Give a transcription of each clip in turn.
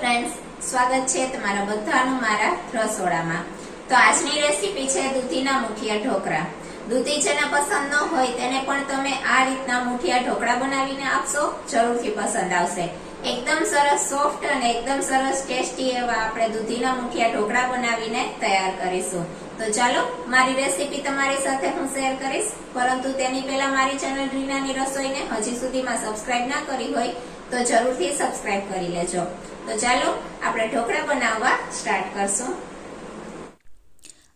Friends સ્વાગત છે તમારા બધાનું મારા રસોડામાં. તો આજની રેસીપી છે દૂધીના મુઠિયા ઢોકળા. દૂધી જેને પસંદ ન હોય તેને પણ તમે આ રીતના મુઠિયા ઢોકળા બનાવીને આપશો, જરૂરથી પસંદ આવશે. એકદમ સરસ સોફ્ટ અને એકદમ સરસ ટેસ્ટી એવા આપણે દૂધીના મુઠિયા ઢોકળા બનાવીને તૈયાર કરીશું. તો ચાલો, મારી રેસીપી તમારી સાથે હું શેર કરીશ. પરંતુ તેની પહેલા મારી ચેનલ રીનાની રસોઈને હજી સુધીમાં સબસ્ક્રાઇબ ના કરી હોય તો જરૂરથી સબસ્ક્રાઇબ કરી લેજો. તો ચાલો આપણે ઢોકળા બનાવવા સ્ટાર્ટ કરશું.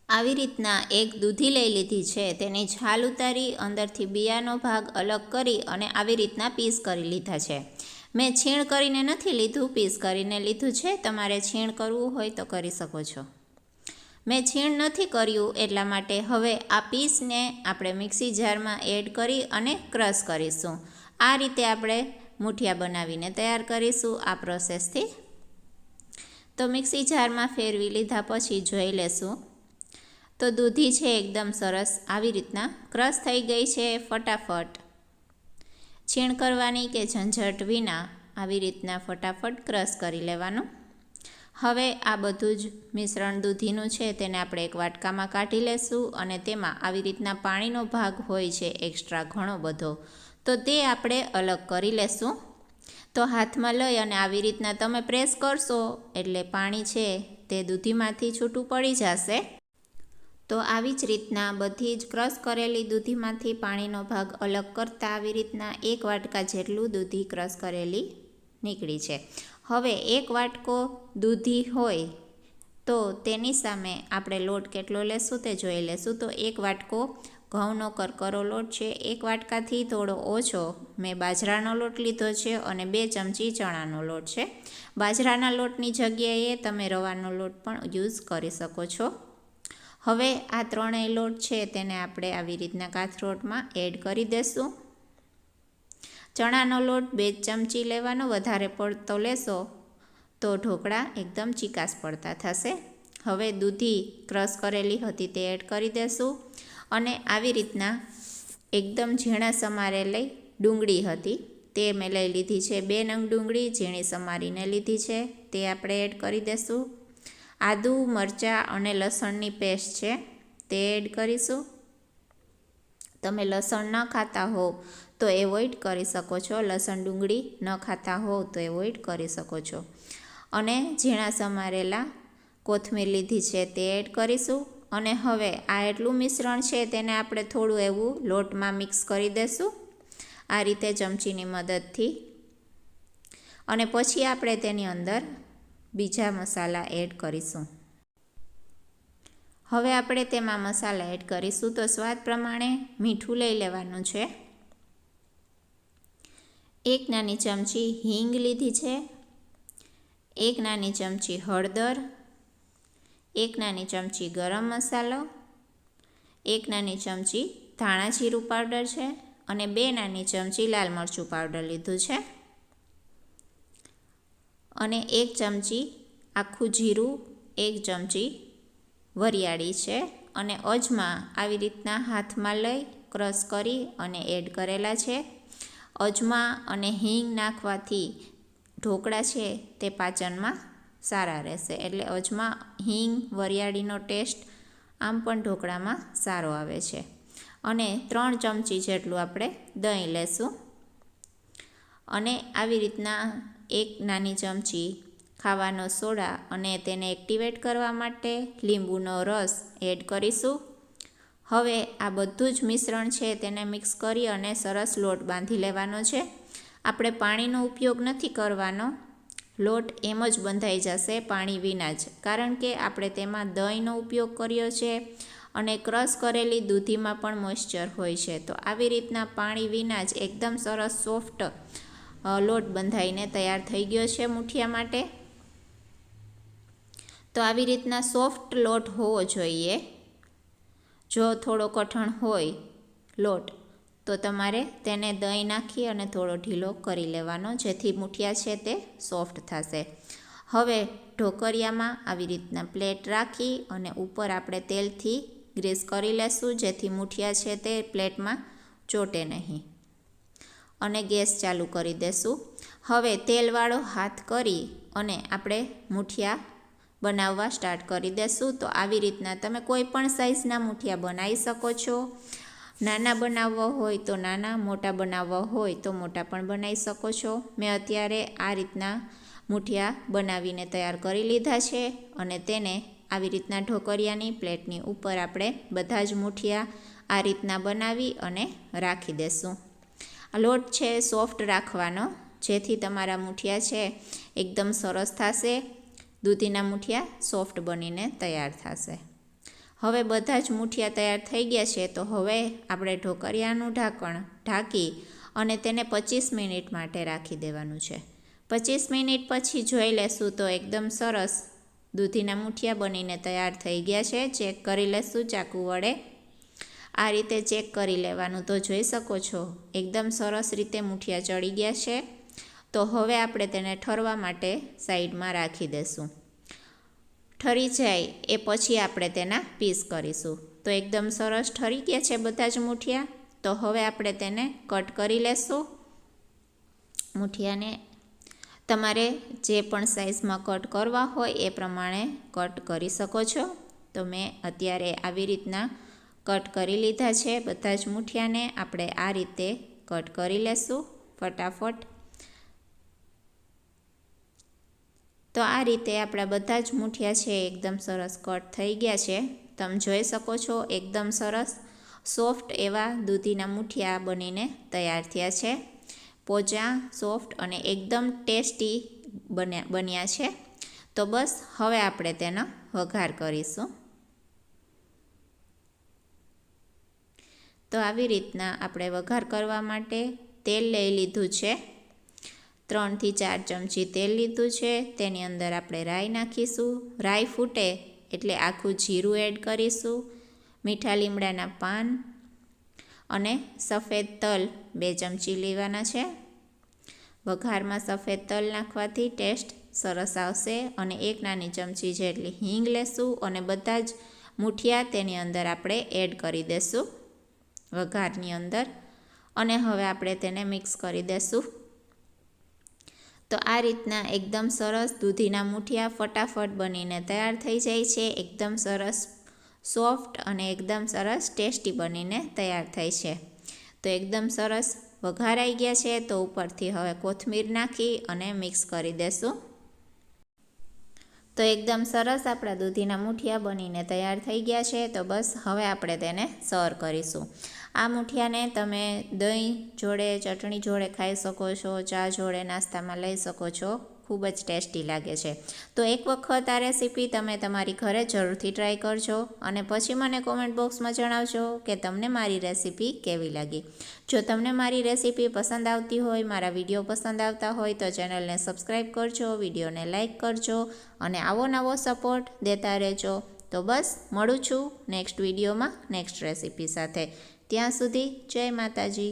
આવી રીતના એક દૂધી લઈ લીધી છે. તેની છાલ ઉતારી, અંદરથી બિયાનો ભાગ અલગ કરી અને આવી રીતના પીસ કરી લીધા છે. મેં છીણ કરીને નથી લીધું, પીસ કરીને લીધું છે. તમારે છીણ કરવું હોય તો કરી શકો છો. મેં છીણ નથી કર્યું એટલા માટે હવે આ પીસને આપણે મિક્સી જારમાં એડ કરી અને ક્રશ કરીશું. આ રીતે આપણે મૂઠિયા બનાવીને તૈયાર કરીશું આ પ્રોસેસથી. તો મિક્સી જારમાં ફેરવી લીધા પછી જોઈ લેશું. તો દૂધી છે એકદમ સરસ, આવી રીતના ક્રશ થઈ ગઈ છે ફટાફટ. છીણ કરવાની કે ઝંઝટ વિના આવી રીતના ફટાફટ ક્રશ કરી લેવાનું. હવે આ બધું જ મિશ્રણ દૂધીનું છે તેને આપણે એક વાટકામાં કાઢી લેશું અને તેમાં આવી રીતના પાણીનો ભાગ હોય છે, એક્સ્ટ્રા ઘણો બધો. તો તે આપણે અલગ કરી લેશું. તો હાથમાં લઈ અને આવી રીતના તમે પ્રેસ કરશો, એટલે પાણી છે તે દૂધીમાંથી છૂટું પડી જશે. તો આવી જ રીતના બધી જ ક્રશ કરેલી દૂધીમાંથી પાણીનો ભાગ અલગ કરતાં આવી રીતના એક વાટકા જેટલું દૂધી ક્રશ કરેલી નીકળી છે. હવે એક વાટકો દૂધી હોય તો તેની સામે આપણે લોટ કેટલો લેશું તે જોઈ લેશું. તો એક વાટકો ઘઉંનો કરકરો લોટ છે, એક વાટકાથી થોડો ઓછો. મેં બાજરાનો લોટ લીધો છે અને બે ચમચી ચણાનો લોટ છે. બાજરાના લોટની જગ્યાએ તમે રવાનો લોટ પણ યુઝ કરી શકો છો. હવે આ ત્રણેય લોટ છે તેને આપણે આવી રીતના કાથરોટમાં એડ કરી દેશું. ચણાનો લોટ બે ચમચી લેવાનો, વધારે પડતો લેશો તો ઢોકળા એકદમ ચીકાસ પડતા થશે. હવે દૂધી ક્રશ કરેલી હતી તે એડ કરી દેશું. અને આવી રીતના એકદમ ઝીણા સમારેલી ડુંગળી હતી. તે મેં લઈ લીધી છે બે નંગ ડુંગળી, ઝીણી સમારીને લીધી છે. તે આપણે એડ કરી દઈશું આદુ, મરચાં અને લસણની પેસ્ટ છે તે એડ કરીશું. તમે લસણ ન ખાતા હો તો એવોઇડ કરી શકો છો. લસણ ડુંગળી ન ખાતા હો તો એવોઇડ કરી શકો છો. અને ઝીણા સમારેલા કોથમીર લીધી છે તે એડ કરીશું. અને હવે આ એટલું મિશ્રણ છે તેને આપણે થોડું એવું લોટમાં મિક્સ કરી દઈશું આ રીતે ચમચીની મદદથી. અને પછી આપણે તેની અંદર બીજા મસાલા એડ કરીશું. હવે આપણે તેમાં મસાલા એડ કરીશું તો સ્વાદ પ્રમાણે મીઠું લઈ લેવાનું છે. એક નાની ચમચી હિંગ લીધી છે. એક નાની ચમચી હળદર. એક નાની ચમચી ગરમ મસાલો, એક નાની ચમચી ધાણા જીરું પાવડર છે અને બે નાની ચમચી લાલ મરચું પાવડર લીધું છે. અને એક ચમચી આખું જીરું, એક ચમચી વરિયાળી છે અને અજમા આવી રીતના હાથમાં લઈ ક્રશ કરી અને એડ કરેલા છે. અજમા અને હિંગ નાખવાથી ઢોકળા છે તે પાચનમાં સારા રહેશે. એટલે અજમા, હિંગ, વરિયાળીનો ટેસ્ટ આમ પણ ઢોકળામાં સારો આવે છે. અને ત્રણ ચમચી જેટલું આપણે દહીં લેશું. અને આવી રીતના એક નાની ચમચી ખાવાનો સોડા અને તેને એક્ટિવેટ કરવા માટે લીંબુનો રસ એડ કરીશું. હવે આ બધું જ મિશ્રણ છે તેને મિક્સ કરી અને સરસ લોટ બાંધી લેવાનો છે. આપણે પાણીનો ઉપયોગ નથી કરવાનો. લોટ એમ જ બંધાઈ જશે પાણી વિના જ. કારણ કે આપણે તેમાં દહીંનો ઉપયોગ કર્યો છે અને ક્રશ કરેલી દૂધીમાં પણ મોઇશ્ચર હોય છે. તો આવી રીતના પાણી વિના જ એકદમ સરસ સોફ્ટ લોટ બંધાઈને તૈયાર થઈ ગયો છે મુઠિયા માટે. તો આવી રીતના સોફ્ટ લોટ હોવો જોઈએ. જો થોડો કઠણ હોય લોટ તો તમારે તેને દહીં નાખી અને થોડો ઢીલો કરી લેવાનો, જેથી મુઠિયા છે તે સોફ્ટ થશે. હવે ઢોકરિયામાં આવી રીતના પ્લેટ રાખી અને ઉપર આપણે તેલથી ગ્રીસ કરી લેશું, જેથી મુઠિયા છે તે પ્લેટમાં ચોટે નહીં. અને ગેસ ચાલુ કરી દેશું. હવે તેલવાળો હાથ કરી અને આપણે મુઠિયા બનાવવા સ્ટાર્ટ કરી દેશું. તો આવી રીતના તમે કોઈ પણ સાઇઝના મુઠિયા બનાવી શકો છો. નાના બનાવવા હોય તો નાના, મોટા બનાવવા હોય તો મોટા પણ બનાવી શકો છો. મેં અત્યારે આ રીતના મૂઠિયા બનાવીને તૈયાર કરી લીધા છે અને તેને આવી રીતના ઢોકરિયાની પ્લેટની ઉપર આપણે બધા જ મૂઠિયા આ રીતના બનાવી અને રાખી દેશું. લોટ છે સોફ્ટ રાખવાનો, જેથી તમારા મૂઠિયા છે એકદમ સરસ થશે, દૂધીના મૂઠિયા સોફ્ટ બનીને તૈયાર થશે. હવે બધા જ મૂઠિયા તૈયાર થઈ ગયા છે, તો હવે આપણે ઢોકરિયાનું ઢાંકણ ઢાંકી અને તેને પચીસ મિનિટ માટે રાખી દેવાનું છે. પચીસ મિનિટ પછી જોઈ લેશું તો એકદમ સરસ દૂધીના મૂઠિયા બનીને તૈયાર થઈ ગયા છે, ચેક કરી લેશું ચાકુ વડે. આ રીતે ચેક કરી લેવાનું તો જોઈ શકો છો, એકદમ સરસ રીતે મૂઠિયા ચડી ગયા છે. તો હવે આપણે તેને ઠરવા માટે સાઈડમાં રાખી દેશું. ઠરી જાય એ પછી આપણે તેના પીસ કરીશું. તો એકદમ સરસ ઠરી ગયા છે બધા જ મૂઠિયા. તો હવે આપણે તેને કટ કરી લેશું. મૂઠિયાને તમારે જે પણ સાઇઝમાં કટ કરવા હોય એ પ્રમાણે કટ કરી શકો છો. તો મેં અત્યારે આવી રીતના કટ કરી લીધા છે બધા જ મૂઠિયાને. આપણે આ રીતે કટ કરી લેશું ફટાફટ. તો આ રીતે આપણા બધા જ મૂઠિયા છે એકદમ સરસ કટ થઈ ગયા છે. તમે જોઈ શકો છો એકદમ સરસ સોફ્ટ એવા દૂધીના મૂઠિયા બનીને તૈયાર થયા છે. પોચા સોફ્ટ અને એકદમ ટેસ્ટી બન્યા બન્યા છે. તો બસ હવે આપણે તેનો વઘાર કરીશું. તો આવી રીતના આપણે વઘાર કરવા માટે તેલ લઈ લીધું છે. ત્રણથી ચાર ચમચી તેલ લીધું છે. તેની અંદર આપણે રાઈ નાખીશું. રાઈ ફૂટે એટલે આખું જીરું એડ કરીશું. મીઠા લીમડાના પાન અને સફેદ તલ બે ચમચી લેવાના છે. વઘારમાં સફેદ તલ નાખવાથી ટેસ્ટ સરસ આવશે અને એક નાની ચમચી જેટલી હિંગ લેશું અને બધા જ મૂઠિયા તેની અંદર આપણે એડ કરી દેશું વઘારની અંદર. અને હવે આપણે તેને મિક્સ કરી દેશું. તો આ રીતના એકદમ સરસ દૂધીના મુઠિયા ફટાફટ બનીને તૈયાર થઈ જાય છે. એકદમ સરસ સોફ્ટ અને એકદમ સરસ ટેસ્ટી બનીને તૈયાર થાય છે. તો એકદમ સરસ વઘારાઈ ગયા છે. તો ઉપરથી હવે કોથમીર નાખી અને મિક્સ કરી દેશું. તો એકદમ સરસ આપણા દૂધીના મુઠિયા બનીને તૈયાર થઈ ગયા છે. તો બસ હવે આપણે તેને સર્વ કરીશું. આ મુઠિયાને તમે દહીં જોડે, ચટણી જોડે ખાઈ શકો છો, ચા જોડે નાસ્તામાં લઈ શકો છો. ખૂબ જ ટેસ્ટી લાગે છે. તો એક વખત આ રેસીપી તમે તમારી ઘરે જરૂરથી ટ્રાય કરજો અને પછી મને કોમેન્ટ બોક્સમાં જણાવજો કે તમને મારી રેસીપી કેવી લાગી. જો તમને મારી રેસીપી પસંદ આવતી હોય, મારા વીડિયો પસંદ આવતા હોય તો ચેનલને સબસ્ક્રાઈબ કરજો, વિડીયોને લાઇક કરજો અને આવો નવો સપોર્ટ દેતા રહેજો. તો બસ, મળું છું નેક્સ્ટ વિડીયોમાં, નેક્સ્ટ રેસીપી સાથે. ત્યાં સુધી જય માતાજી.